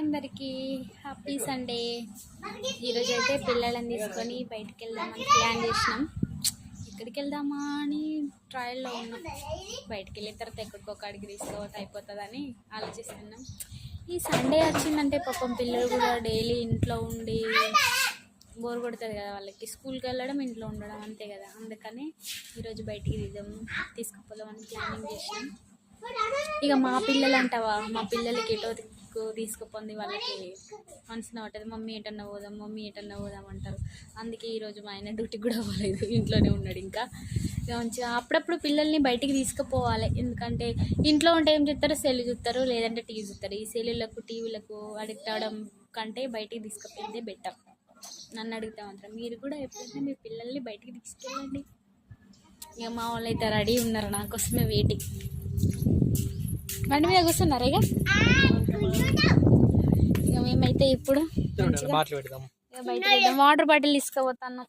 అందరికీ happy Sunday. ఈరోజు అయితే పిల్లలను తీసుకొని బయటికి వెళ్దామని ప్లాన్ చేసినాం. ఎక్కడికి వెళ్దామా అని ట్రయల్లో ఉన్నాం. బయటికి వెళ్ళిన తర్వాత ఎక్కడికో అడిగి తీసుకోవద్దు అయిపోతుందని ఆలోచిస్తున్నాం. ఈ సండే వచ్చిందంటే పాపం పిల్లలు కూడా డైలీ ఇంట్లో ఉండి బోర్ కొడుతుంది కదా వాళ్ళకి. స్కూల్కి వెళ్ళడం ఇంట్లో ఉండడం అంతే కదా. అందుకని ఈరోజు బయటికి తీద్దాం తీసుకుపోదామని ప్లానింగ్ చేసినాం. ఇక మా పిల్లలు అంటావా మా పిల్లలకి ఎటో దిక్కు తీసుకుపోంది వాళ్ళకి. మనసు పట్టదు మమ్మీ ఎటన్నా పోదాం మమ్మీ ఎటన్నా పోదాం అంటారు. అందుకే ఈరోజు మా ఆయన డ్యూటీకి కూడా అవ్వలేదు ఇంట్లోనే ఉన్నాడు ఇంకా. ఇక మంచిగా అప్పుడప్పుడు పిల్లల్ని బయటికి తీసుకుపోవాలి. ఎందుకంటే ఇంట్లో ఉంటే ఏం చూస్తారు? సెల్ చూస్తారు. లేదంటే టీవీ చూస్తారు. ఈ సెల్లులకు టీవీలకు అడిక్ట్ అవడం కంటే బయటికి తీసుకుపోయిందే బెటర్. నన్ను అడిగితే మాత్రం. మీరు కూడా ఎప్పుడైనా మీ పిల్లల్ని బయటికి తీసుకెళ్ళండి. ఇక మా వాళ్ళు అయితే రెడీ ఉన్నారు నా కోసమే వెయిటింగ్ బండి మీద కూర్చున్నారా ఇక మేమైతే ఇప్పుడు బయట. వాటర్ బాటిల్ తీసుకుపోతాను.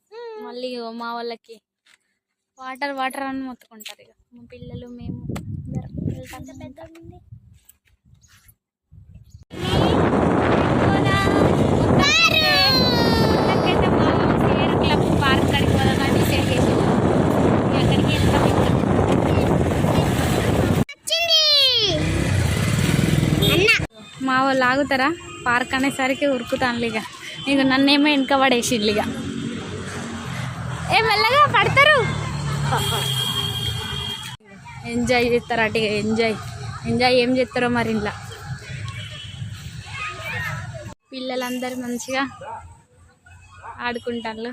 మళ్ళీ ఇగో మా వాళ్ళకి వాటర్ వాటర్ అని మొత్తుకుంటారు ఇక. మా పిల్లలు మేము అందరం వెళ్తాం ఇంకా. మొత్తానికైతే మా సేరు క్లబ్ పార్క్ కాడికి పోదామని డిసైడ్ చేసాం ఇక అక్కడికి వెళ్తాం ఇంకా లాగుతారా పార్క్ అనేసరికి ఉరుకుతాను ఇక నీకు నన్నేమో వెనక పడేసిండ్లు ఇక ఏ మెల్లగా పడతారు. ఎంజాయ్ చేస్తారు అటు ఇక ఎంజాయ్ ఎంజాయ్ ఏం చేస్తారో మరి ఇంట్లో. పిల్లలందరూ మంచిగా ఆడుకుంటారు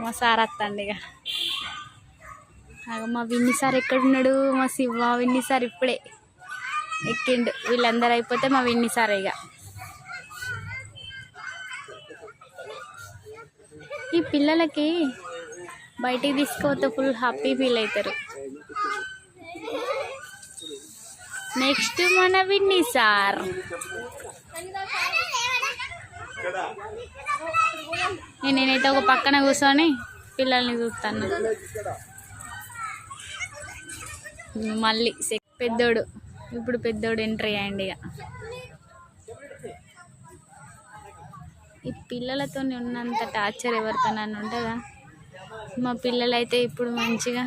మా సార్ వస్తాండి ఇక మా విన్ని సార్ ఎక్కడున్నాడు? మా శివ విన్ని సార్ ఇప్పుడే. ఎక్కిండు. వీళ్ళందరూ అయిపోతే మా విన్ని సార్ ఇక ఈ పిల్లలకి బయటికి తీసుకోతే ఫుల్ హ్యాపీ ఫీల్ అవుతారు నెక్స్ట్ మన విన్ని సార్. నేనైతే ఒక పక్కన కూర్చొని పిల్లల్ని చూస్తాను. మళ్ళీ పెద్దోడు. ఇప్పుడు పెద్దోడు ఎంట్రీ అయ్యండి ఇక. ఈ పిల్లలతో ఉన్నంత టార్చర్ ఎవరితో నన్ను ఉంటుందా? మా పిల్లలైతే ఇప్పుడు మంచిగా.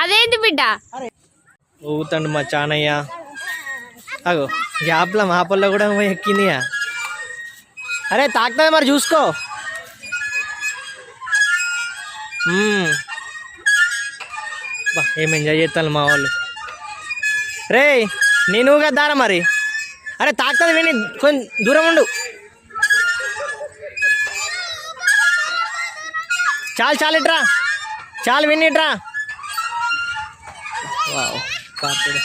అదేంటి బిడ్డ? ఊతండు మా చానయ్య. అగో గ్యాప్లో మా పళ్ళ కూడా పోయి ఎక్కిందిగా అరే తాకుతుంది మరి చూసుకో. ఏం ఎంజాయ్ చేస్తాను మా వాళ్ళు? రే నేను దారా మరి? అరే తాకుతుంది విని కొంచెం దూరం ఉండు. చాలు చాలు ఇట్రా. చాలు విని ఇట్రా. వావ్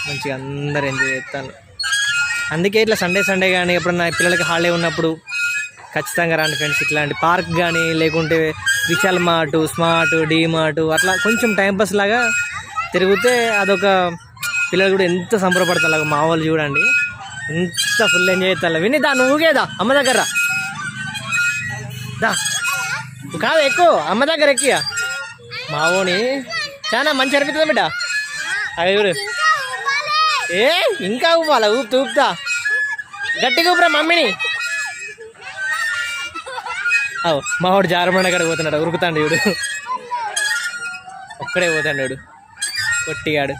మంచిగా అందరు ఎంజాయ్ చేస్తాను అందుకే ఇట్లా సండే సండే కానీ ఎప్పుడన్నా పిల్లలకి హాలిడే ఉన్నప్పుడు ఖచ్చితంగా రండి ఫ్రెండ్స్ ఇట్లాంటి పార్క్ కానీ లేకుంటే Vishal mart smart D mart అట్లా కొంచెం టైంపాస్ లాగా తిరిగితే అదొక పిల్లలు కూడా ఎంత సంబరపడతారు మా వాళ్ళు చూడండి. ఎంత ఫుల్ ఎంజాయ్ చేస్తారు. విని దా నువ్వుగేదా అమ్మ దగ్గర దా. కాదు ఎక్కువ. అమ్మ దగ్గర ఎక్కియా మావోని చాలా మంచి అనిపిస్తుంది బిడ్డ? అవి చూడు. ఏ ఇంకా ఊపాలా? ఊపుతా ఊపుతా. గట్టిగా ఊపురా మమ్మీని. మావాడు జారమండ కాడ పోతున్నాడు ఉరుకుతాడు వీడు ఒక్కడే పోతాడు చూడు. కొట్టిగాడు.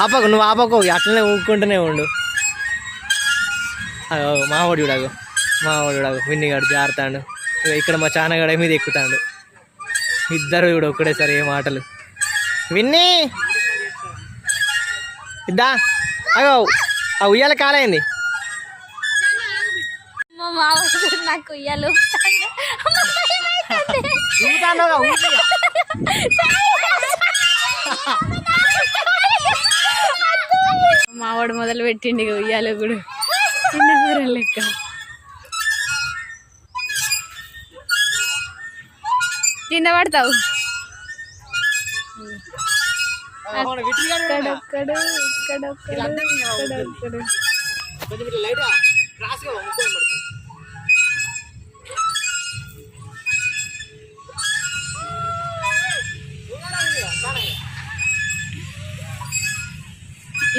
ఆపకు నువ్వు ఆపకు అట్లనే ఊపుకుంటూనే ఉండు. మావాడు చూడాగు మావాడు చూడాగు విన్నిగాడు జారుతాడు. ఇక్కడ మా చానగాడ మీద ఎక్కుతాడు. ఇద్దరు చూడు ఒక్కడేసారి ఏ మాటలు. విన్ని! ఇద్దా? అగో ఆ ఉయ్యాల కాలైంది. మా మామ నాకు ఉయ్యాలు మావాడు మొదలు పెట్టిండి ఉయ్యాలు కూడా. చిన్న లెక్క. కింద పడతావు? అక్కడొక్కడు ఇక్కడొక్కడు ఇక్కడొక్కడు.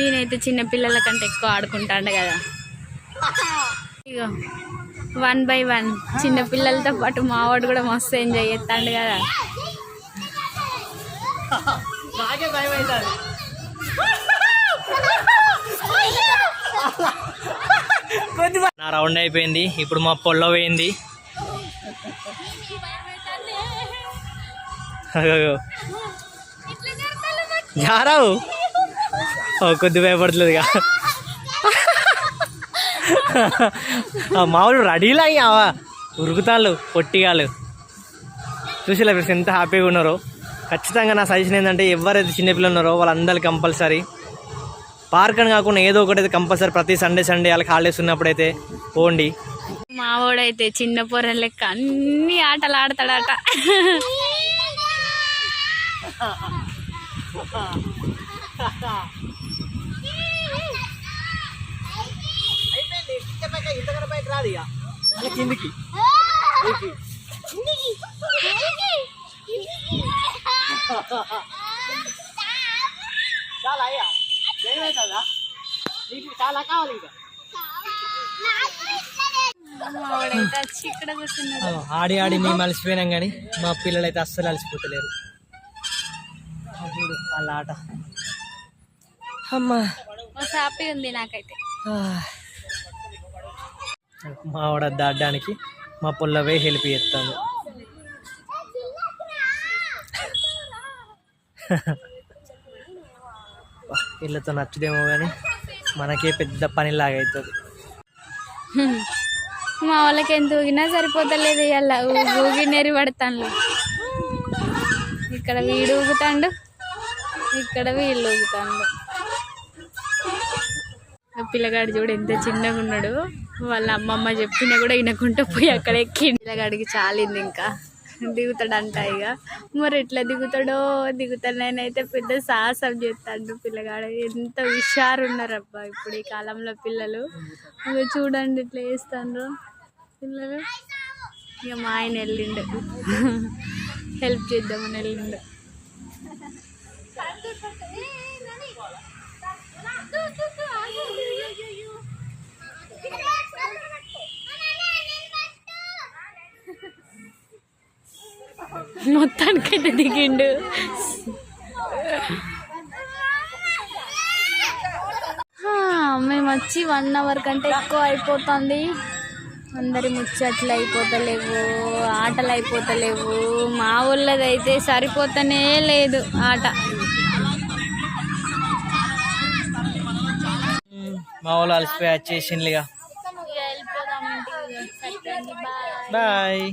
ఈయనైతే చిన్న పిల్లల కంటే ఎక్కువ ఆడుకుంటాడు కదా. ఇగో వన్ బై వన్ చిన్న పిల్లలతో పాటు మావాడు కూడా మస్తు ఎంజాయ్ చేస్తాడు కదా. నా రౌండ్ అయిపోయింది. ఇప్పుడు మా పొల్ల పోయింది. జారావు. కొద్ది భయపడుతుందిగా మామూలు రెడీలా అయ్యావా ఉరుకుతాళ్ళు పొట్టిగాళ్ళు. చూసిలే ఫ్రెండ్స్ ఎంత హ్యాపీగా ఉన్నారో. ఖచ్చితంగా నా సజెషన్ ఏంటంటే ఎవరైతే చిన్నపిల్లలు ఉన్నారో వాళ్ళందరికీ కంపల్సరీ పార్క్ అని కాకుండా ఏదో ఒకటి అయితే కంపల్సరీ ప్రతి సండే సండే వాళ్ళకి హాలిడేస్ ఉన్నప్పుడైతే పోండి. మావాడైతే చిన్న పొర్ర లెక్క అన్ని ఆటలు ఆడతాడట. కిందికి. చాలా అయ్యా. ఏమవుతుందా నీకు చాలా కావాలి ఇంకా. ఆడి ఆడి మేము అలసిపోయినాం కానీ మా పిల్లలు అయితే అస్సలు అలసిపోతలేరు. వాళ్ళ ఆట. అమ్మా హ్యాపీ ఉంది నాకైతే. ఆ. మా ఆవిడ దాడడానికి మా పొల్లవే హెల్ప్ చేస్తాను వీళ్ళతో నచ్చదేమో కానీ మనకే పెద్ద పనిలాగా అవుతుంది. మా వాళ్ళకి ఎంత ఊగినా సరిపోతలేదు ఇలా ఊగి నెరి పడతాను ఇక్కడ వీడు ఊగుతాండు ఇక్కడ వీళ్ళు ఊగుతాండు ఆ పిల్లగాడు చూడు ఎంత చిన్నగా ఉన్నాడు. వాళ్ళ అమ్మమ్మ చెప్పినా కూడా వినకుండా పోయి అక్కడ ఎక్కి పిల్లగాడికి చాలింది ఇంకా. దిగుతాడంట ఇక మరి ఎట్లా దిగుతాడో దిగుతాడనైతే పెద్ద సాహసం చేస్తాడు పిల్లగాడు. ఎంత హుషారు అబ్బా ఇప్పుడు ఈ కాలంలో పిల్లలు. అవి చూడండి ఇట్లా చేస్తాండ్రు పిల్లలు. ఇక మా ఆయన వెళ్ళిండు. హెల్ప్ చేద్దామని వెళ్ళిండు. మొత్తానికైతే దిగిండు. హా, మేము వచ్చి వన్ అవర్ కంటే ఎక్కువ అయిపోతుంది. అందరి ముచ్చట్లు అయిపోతలేవు ఆటలు అయిపోతలేవు. మా ఊళ్ళదైతే సరిపోతనే లేదు ఆట. మా వాళ్ళు అలసిపోయి వచ్చేసిండ్లు ఇక. వెళ్ళిపోదాం ఇంటికి. సరిపోయింది. Bye bye